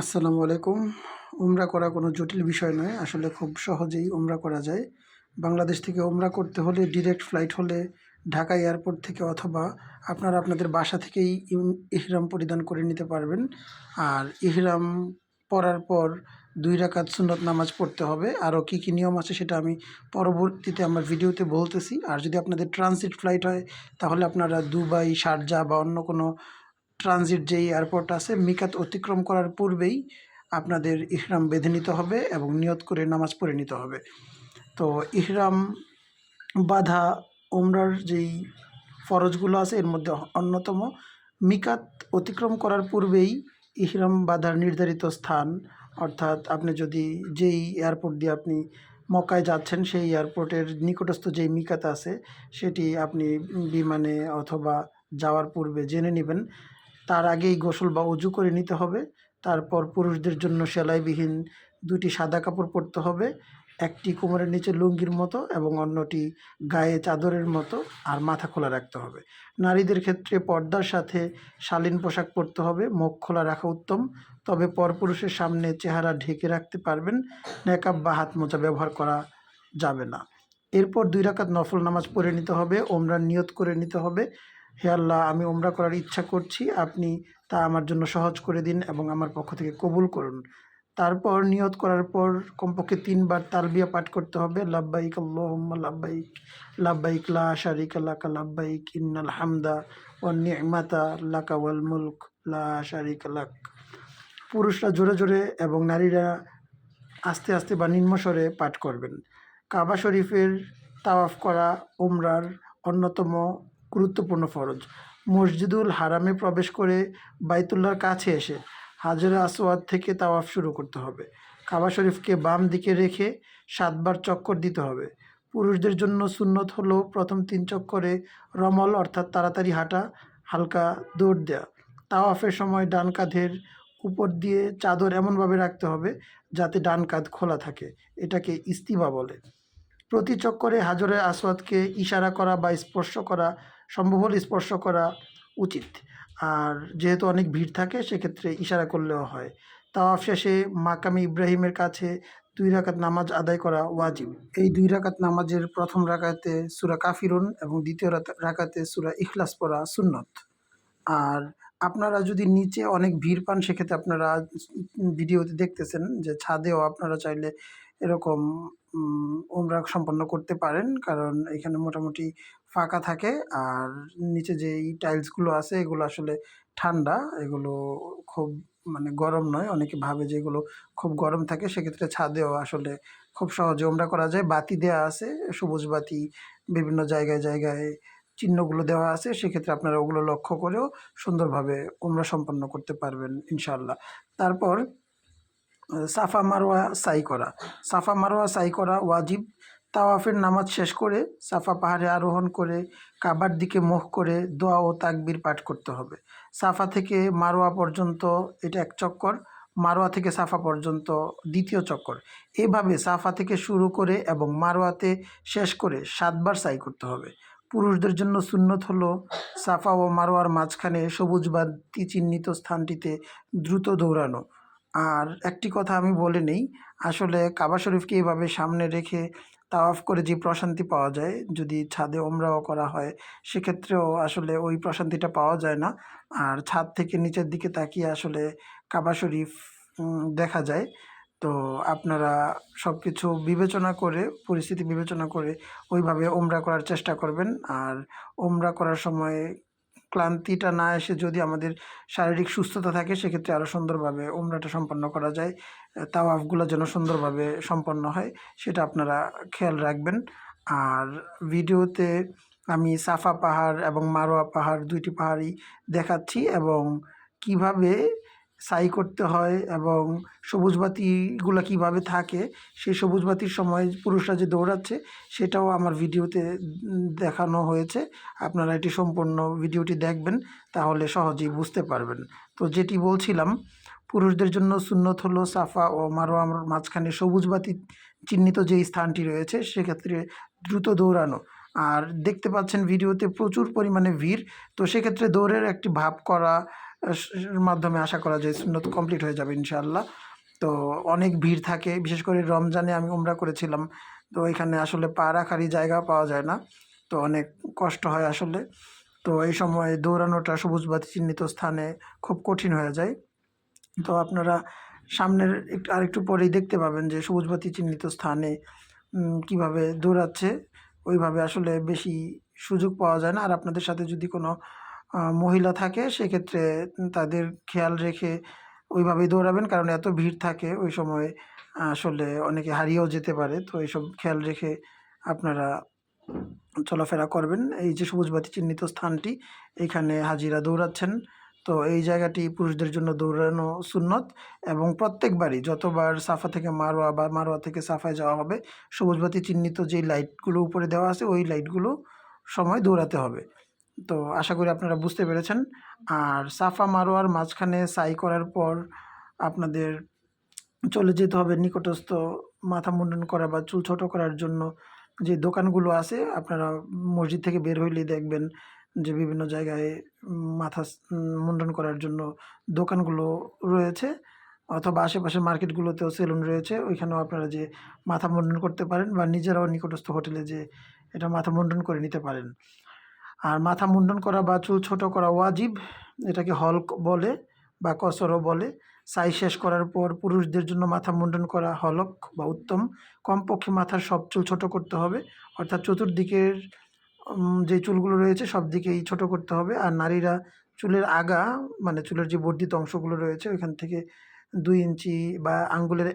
আসসালামু আলাইকুম। উমরা করা কোনো জটিল বিষয় নয়। আসলে খুব সহজেই উমরা করা যায়। বাংলাদেশ থেকে উমরা করতে হলে ডিরেক্ট ফ্লাইট হলে ঢাকা এয়ারপোর্ট থেকে অথবা আপনারা আপনাদের বাসা থেকেই ইহরাম পরিধান করে নিতে পারবেন। আর ইহরাম পরার পর দুই রাকাত সুন্নত নামাজ পড়তে হবে। আরও কী কী নিয়ম আছে সেটা আমি পরবর্তীতে আমার ভিডিওতে বলতেছি। আর যদি আপনাদের ট্রানজিট ফ্লাইট হয়, তাহলে আপনারা দুবাই, শারজা বা অন্য কোনো ট্রানজিট যেই এয়ারপোর্ট আছে, মিকাত অতিক্রম করার পূর্বেই আপনাদের ইহরাম বেঁধে নিতে হবে এবং নিয়ত করে নামাজ পড়ে নিতে হবে। তো ইহরাম, বাধা ওমরার যেই ফরজগুলো আছে, এর মধ্যে অন্যতম। মিকাত অতিক্রম করার পূর্বেই ইহরাম বাধার নির্ধারিত স্থান, অর্থাৎ আপনি যদি যেই এয়ারপোর্ট দিয়ে আপনি মক্কায় যাচ্ছেন, সেই এয়ারপোর্টের নিকটস্থ যেই মিকাত আছে, সেটি আপনি বিমানে অথবা যাওয়ার পূর্বে জেনে নেবেন। তার আগেই গোসল বা উজু করে নিতে হবে। তারপর পুরুষদের জন্য সেলাইবিহীন দুটি সাদা কাপড় পরতে হবে, একটি কোমরের নিচে লুঙ্গির মতো এবং অন্যটি গায়ে চাদরের মতো আর মাথা খোলা রাখতে হবে। নারীদের ক্ষেত্রে পর্দার সাথে শালীন পোশাক পরতে হবে, মুখ খোলা রাখা উত্তম। তবে পরপুরুষের সামনে চেহারা ঢেকে রাখতে পারবেন মেকআপ বা হাত মোজা ব্যবহার করা যাবে না। এরপর দুই রাকাত নফল নামাজ পড়ে নিতে হবে ওমরান নিয়ত করে নিতে হবে হে আল্লাহ, আমি ওমরা করার ইচ্ছা করছি, আপনি তা আমার জন্য সহজ করে দিন এবং আমার পক্ষ থেকে কবুল করুন। তারপর নিয়ত করার পর কমপক্ষে তিনবার তালবিয়া পাঠ করতে হবে, লাব্বাইক আল্লাহুম্মা লাব্বাইক লাব্বাইক লা শারিকা লাকা, লাব্বাইক ইন্নাল হামদা ওয়ান নি'মাতা লাকা ওয়াল মুলক, লা শারিকা লাক। পুরুষরা জোরে জোরে এবং নারীরা আস্তে আস্তে বা নিম্নস্বরে পাঠ করবেন। কাবা শরীফের তাওয়াফ করা উমরার অন্যতম গুরুত্বপূর্ণ ফরজ। মসজিদুল হারামে প্রবেশ করে বাইতুল্লার কাছে এসে হাজরা আসওয়াদ থেকে তাওয়াফ শুরু করতে হবে। কাবা শরীফকে বাম দিকে রেখে সাতবার চক্কর দিতে হবে। পুরুষদের জন্য সুন্নত হলো প্রথম তিন চক্করে রমল, অর্থাৎ তাড়াতাড়ি হাঁটা, হালকা দৌড় দেওয়া তাওয়াফের সময় ডান কাঁধের উপর দিয়ে চাদর এমনভাবে রাখতে হবে যাতে ডান কাঁধ খোলা থাকে। এটাকে ইস্তিবা বলে। প্রতি চক্করে হাজরে আসওয়াদকে ইশারা করা বা স্পর্শ করা সম্ভব হলে স্পর্শ করা উচিত। আর যেহেতু অনেক ভিড় থাকে, সেক্ষেত্রে ইশারা করলেও হয়। তাওয়াফ শেষে মাকামি ইব্রাহিমের কাছে দুই রাকাত নামাজ আদায় করা ওয়াজিব। এই দুই রাকাত নামাজের প্রথম রাকাতে সুরা কাফিরুন এবং দ্বিতীয় রাকাতে সুরা ইখলাস পড়া সুন্নত। আর আপনারা যদি নিচে অনেক ভিড় পান, সেক্ষেত্রে আপনারা ভিডিওতে দেখতেছেন যে ছাদেও আপনারা চাইলে এরকম উম, উমরা সম্পন্ন করতে পারেন। কারণ এখানে মোটামুটি ফাঁকা থাকে। আর নিচে যে টাইলসগুলো আছে এগুলো আসলে ঠান্ডা। এগুলো খুব মানে গরম নয়। অনেকে ভাবে যে এগুলো খুব গরম থাকে। সেক্ষেত্রে ছাদেও আসলে খুব সহজে উমরা করা যায়। বাতি দেওয়া আছে সবুজ বাতি বিভিন্ন জায়গায় জায়গায় চিহ্নগুলো দেওয়া আছে। সেক্ষেত্রে আপনারা ওগুলো লক্ষ্য করেও সুন্দরভাবে উমরা সম্পন্ন করতে পারবেন ইনশাল্লাহ তারপর সাফা মারোয়া সাই করা। সাফা মারোয়া সাই করা ওয়াজিব। তাওয়াফের নামাজ শেষ করে সাফা পাহাড়ে আরোহণ করে কাবার দিকে মুখ করে দোয়া ও তাকবির পাঠ করতে হবে। সাফা থেকে মারোয়া পর্যন্ত এটা এক চক্কর, মারোয়া থেকে সাফা পর্যন্ত দ্বিতীয় চক্কর। এভাবে সাফা থেকে শুরু করে এবং মারোয়াতে শেষ করে সাতবার সাই করতে হবে। পুরুষদের জন্য সুন্নত হলো সাফা ও মারোয়ার মাঝখানে সবুজ বাতি চিহ্নিত স্থানটিতে দ্রুত দৌড়ানো। আর একটি কথা আমি বলে নেই, আসলে কাবা শরীফকে এইভাবে সামনে রেখে তাওয়াফ করে যে প্রশান্তি পাওয়া যায়, যদি ছাদে ওমরাও করা হয়, সেক্ষেত্রেও আসলে ওই প্রশান্তিটা পাওয়া যায় না। আর ছাদ থেকে নিচের দিকে তাকিয়ে আসলে কাবা শরীফ দেখা যায়। তো আপনারা সব কিছু বিবেচনা করে, পরিস্থিতি বিবেচনা করে ওইভাবে ওমরা করার চেষ্টা করবেন। আর ওমরা করার সময় ক্লান্তিটা না এসে যদি আমাদের শারীরিক সুস্থতা থাকে, সেক্ষেত্রে আরও সুন্দরভাবে উমরাটা সম্পন্ন করা যায়। তাও আফগুলো যেন সুন্দরভাবে সম্পন্ন হয়, সেটা আপনারা খেয়াল রাখবেন। আর ভিডিওতে আমি সাফা পাহাড় এবং মারোয়া পাহাড় দুইটি পাহাড়ই দেখাচ্ছি এবং কীভাবে সাই করতে হয় এবং সবুজ বাতিগুলো কীভাবে থাকে, সেই সবুজ বাতির সময় পুরুষরা যে দৌড়াচ্ছে সেটাও আমার ভিডিওতে দেখানো হয়েছে। আপনারা এটি সম্পূর্ণ ভিডিওটি দেখবেন, তাহলে সহজেই বুঝতে পারবেন। তো যেটি বলছিলাম, পুরুষদের জন্য সুন্নত হলো সাফা ও মারোয়ার মাঝখানে সবুজ বাতি চিহ্নিত যেই স্থানটি রয়েছে সেক্ষেত্রে দ্রুত দৌড়ানো। আর দেখতে পাচ্ছেন ভিডিওতে প্রচুর পরিমাণে ভিড়, তো সেক্ষেত্রে দৌড়ের একটি ভাব করা মাধ্যমে আশা করা যায় সুন্নত কমপ্লিট হয়ে যাবে ইনশাআল্লাহ। তো অনেক ভিড় থাকে, বিশেষ করে রমজানে আমি উমরা করেছিলাম। তো এখানে আসলে পা রাখারই জায়গা পাওয়া যায় না। তো অনেক কষ্ট হয় আসলে। তো এই সময় দৌড়ানোটা সবুজ বাতি চিহ্নিত স্থানে খুব কঠিন হয়ে যায়। তো আপনারা সামনের একটু, আরেকটু পরেই দেখতে পাবেন যে সবুজ বাতি চিহ্নিত স্থানে কীভাবে দৌড়াচ্ছে। ওইভাবে আসলে বেশি সুযোগ পাওয়া যায় না। আর আপনাদের সাথে যদি কোনো মহিলা থাকে, সেক্ষেত্রে তাদের খেয়াল রেখে ওইভাবেই দৌড়াবেন, কারণ এত ভিড় থাকে ওই সময় আসলে অনেকে হারিয়েও যেতে পারে। তো এইসব খেয়াল রেখে আপনারা চলাফেরা করবেন। এই যে সবুজ বাতি চিহ্নিত স্থানটি এইখানে হাজিরা দৌড়াচ্ছেন। তো এই জায়গাটি পুরুষদের জন্য দৌড়ানো সুন্নত এবং প্রত্যেকবারই যতবার সাফা থেকে মারোয়া বা মারোয়া থেকে সাফায় যাওয়া হবে সবুজ বাতি চিহ্নিত যেই লাইটগুলো উপরে দেওয়া আছে, ওই লাইটগুলো সময় দৌড়াতে হবে। তো আশা করি আপনারা বুঝতে পেরেছেন। আর সাফা মারোয়ার মাঝখানে সাই করার পর আপনাদের চলে যেতে হবে নিকটস্থ মাথা মুন্ডন করা বা চুল ছোটো করার জন্য যে দোকানগুলো আছে, আপনারা মসজিদ থেকে বের হইলেই দেখবেন যে বিভিন্ন জায়গায় মাথা মুন্ডন করার জন্য দোকানগুলো রয়েছে অথবা আশেপাশের মার্কেটগুলোতেও সেলুন রয়েছে। ওইখানেও আপনারা যে মাথা মুন্ডন করতে পারেন বা নিজেরাও নিকটস্থ হোটেলে যে এটা মাথা মুন্ডন করে নিতে পারেন। আর মাথা মুন্ডন করা বা চুল ছোট করা ওয়াজিব, এটাকে হলক বলে বা কসরও বলে। সাই শেষ করার পর পুরুষদের জন্য মাথা মুন্ডন করা হলক বা উত্তম। কমপক্ষে মাথার সব চুল ছোট করতে হবে, অর্থাৎ চতুর্দিকের যে চুলগুলো রয়েছে সব দিকেই ছোট করতে হবে। আর নারীরা চুলের আগা মানে চুলের যে বর্ধিত অংশগুলো রয়েছে, ওইখান থেকে দুই ইঞ্চি বা আঙ্গুলের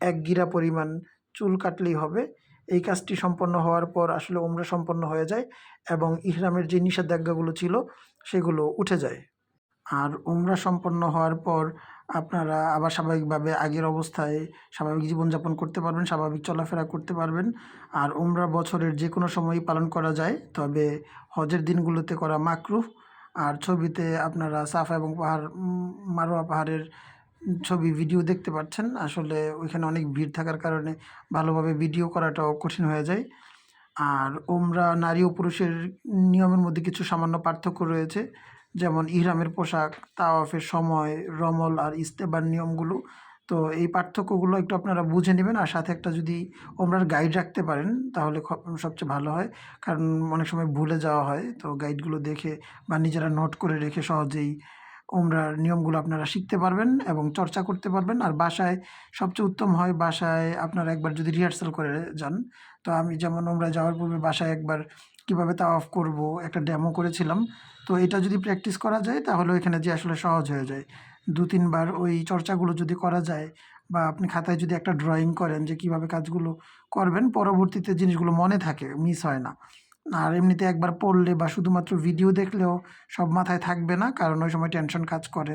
এক গিরা পরিমাণ চুল কাটলেই হবে। এই কাজটি সম্পন্ন হওয়ার পর আসলে ওমরা সম্পন্ন হয়ে যায় এবং ইহরামের যে নিষেধাজ্ঞাগুলো ছিল সেগুলো উঠে যায়। আর উমরা সম্পন্ন হওয়ার পর আপনারা আবার স্বাভাবিকভাবে আগের অবস্থায় স্বাভাবিক জীবনযাপন করতে পারবেন, স্বাভাবিক চলাফেরা করতে পারবেন। আর উমরা বছরের যে কোনো সময়ই পালন করা যায়, তবে হজের দিনগুলোতে করা মাকরুহ। আর ছবিতে আপনারা সাফা এবং পাহাড় মারোয়া পাহাড়ের ছবি ভিডিও দেখতে পাচ্ছেন। আসলে ওইখানে অনেক ভিড় থাকার কারণে ভালোভাবে ভিডিও করাটাও কঠিন হয়ে যায়। আর ওমরা নারী ও পুরুষের নিয়মের মধ্যে কিছু সামান্য পার্থক্য রয়েছে। যেমন ইহরামের পোশাক, তাওয়াফের সময়, রমল আর ইস্তেবার নিয়মগুলো। তো এই পার্থক্যগুলো একটু আপনারা বুঝে নেবেন আর সাথে একটা যদি ওমরার গাইড রাখতে পারেন, তাহলে সবচেয়ে ভালো হয়। কারণ অনেক সময় ভুলে যাওয়া হয়। তো গাইডগুলো দেখে বা নিজেরা নোট করে রেখে সহজেই ওমরার নিয়মগুলো আপনারা শিখতে পারবেন এবং চর্চা করতে পারবেন। আর বাসায় সবচেয়ে উত্তম হয় বাসায় আপনারা একবার যদি রিহার্সাল করে যান। তো আমি যেমন ওমরা যাওয়ার পূর্বে বাসায় একবার কীভাবে তা অফ করব একটা ডেমো করেছিলাম। তো এটা যদি প্র্যাকটিস করা যায় তাহলে ওইখানে যে আসলে সহজ হয়ে যায়। দু, তিনবার ওই চর্চাগুলো যদি করা যায় বা আপনি খাতায় যদি একটা ড্রয়িং করেন যে কীভাবে কাজগুলো করবেন, পরবর্তীতে জিনিসগুলো মনে থাকে মিস হয় না। আর এমনিতে একবার পড়লে বা শুধুমাত্র ভিডিও দেখলেও সব মাথায় থাকবে না, কারণ ওই সময় টেনশন কাজ করে।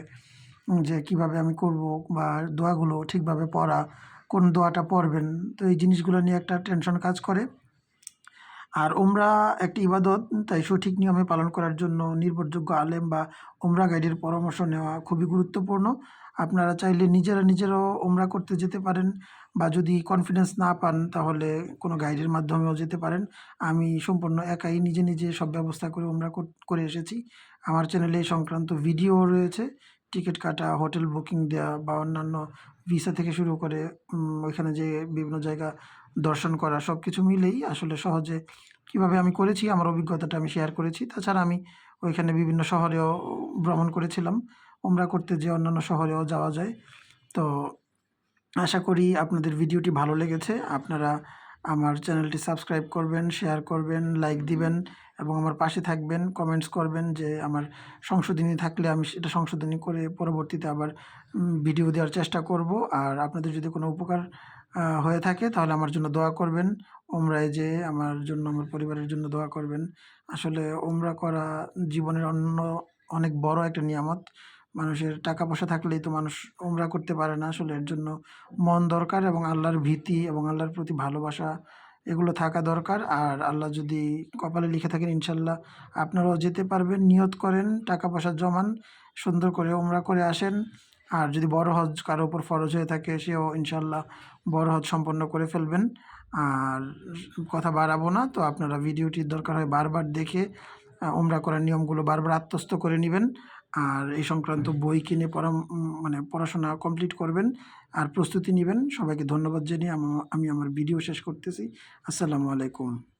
যে কীভাবে আমি করব বা দোয়াগুলো ঠিকভাবে পড়া, কোন দোয়াটা পড়বেন, তো এই জিনিসগুলো নিয়ে একটা টেনশন কাজ করে। আর ওমরা একটি ইবাদত, তাই সঠিক নিয়মে পালন করার জন্য নির্ভরযোগ্য আলেম বা ওমরা গাইডের পরামর্শ নেওয়া খুবই গুরুত্বপূর্ণ। আপনারা চাইলে নিজেরা নিজেরাও ওমরা করতে যেতে পারেন। বা যদি কনফিডেন্স না পান, তাহলে কোনো গাইডের মাধ্যমেও যেতে পারেন। আমি সম্পূর্ণ একাই নিজে নিজে সব ব্যবস্থা করে কর- করে এসেছি। আমার চ্যানেলে এই সংক্রান্ত ভিডিও রয়েছে। টিকিট কাটা হোটেল বুকিং দেওয়া বা অন্যান্য ভিসা থেকে শুরু করে ওইখানে যে বিভিন্ন জায়গা দর্শন করা সব কিছু মিলেই আসলে সহজে কীভাবে আমি করেছি, আমার অভিজ্ঞতাটা আমি শেয়ার করেছি। তাছাড়া আমি ওইখানে বিভিন্ন শহরেও ভ্রমণ করেছিলাম। ওমরা করতে যে অন্যান্য শহরেও যাওয়া যায়। তো আশা করি আপনাদের ভিডিওটি ভালো লেগেছে। আপনারা আমার চ্যানেলটি সাবস্ক্রাইব করবেন, শেয়ার করবেন, লাইক দিবেন এবং আমার পাশে থাকবেন, কমেন্টস করবেন যে আমার সংশোধনী থাকলে আমি সেটা সংশোধনী করে পরবর্তীতে আবার ভিডিও দেওয়ার চেষ্টা করব। আর আপনাদের যদি কোনো উপকার হয়ে থাকে তাহলে আমার জন্য দোয়া করবেন। ওমরায় যে আমার জন্য, আমার পরিবারের জন্য দোয়া করবেন। আসলে ওমরা করা জীবনের অন্য অনেক বড় একটা নিয়ামত। মানুষের টাকা পয়সা থাকলেই তো মানুষ ওমরা করতে পারে না আসলে। এর জন্য মন দরকার এবং আল্লাহর ভীতি এবং আল্লাহর প্রতি ভালোবাসা, এগুলো থাকা দরকার। আর আল্লাহ যদি কপালে লিখে থাকেন ইনশাল্লাহ আপনারাও যেতে পারবেন। নিয়ত করেন, টাকা পয়সা জমান, সুন্দর করে ওমরা করে আসেন। আর যদি বড় হজ কারও উপর ফরজ হয়ে থাকে, সেও ইনশাল্লাহ বড় হজ সম্পন্ন করে ফেলবেন। আর কথা বাড়াবো না, তো আপনারা ভিডিওটির দরকার হয় বারবার দেখে ওমরা করার নিয়মগুলো বারবার আত্মস্থ করে নেবেন। আর এই সংক্রান্ত বই কিনে পড়া মানে পড়াশোনা কমপ্লিট করবেন আর প্রস্তুতি নেবেন। সবাইকে ধন্যবাদ জানিয়ে আম- আমি আমার ভিডিও শেষ করতেছি। আসসালামু আলাইকুম।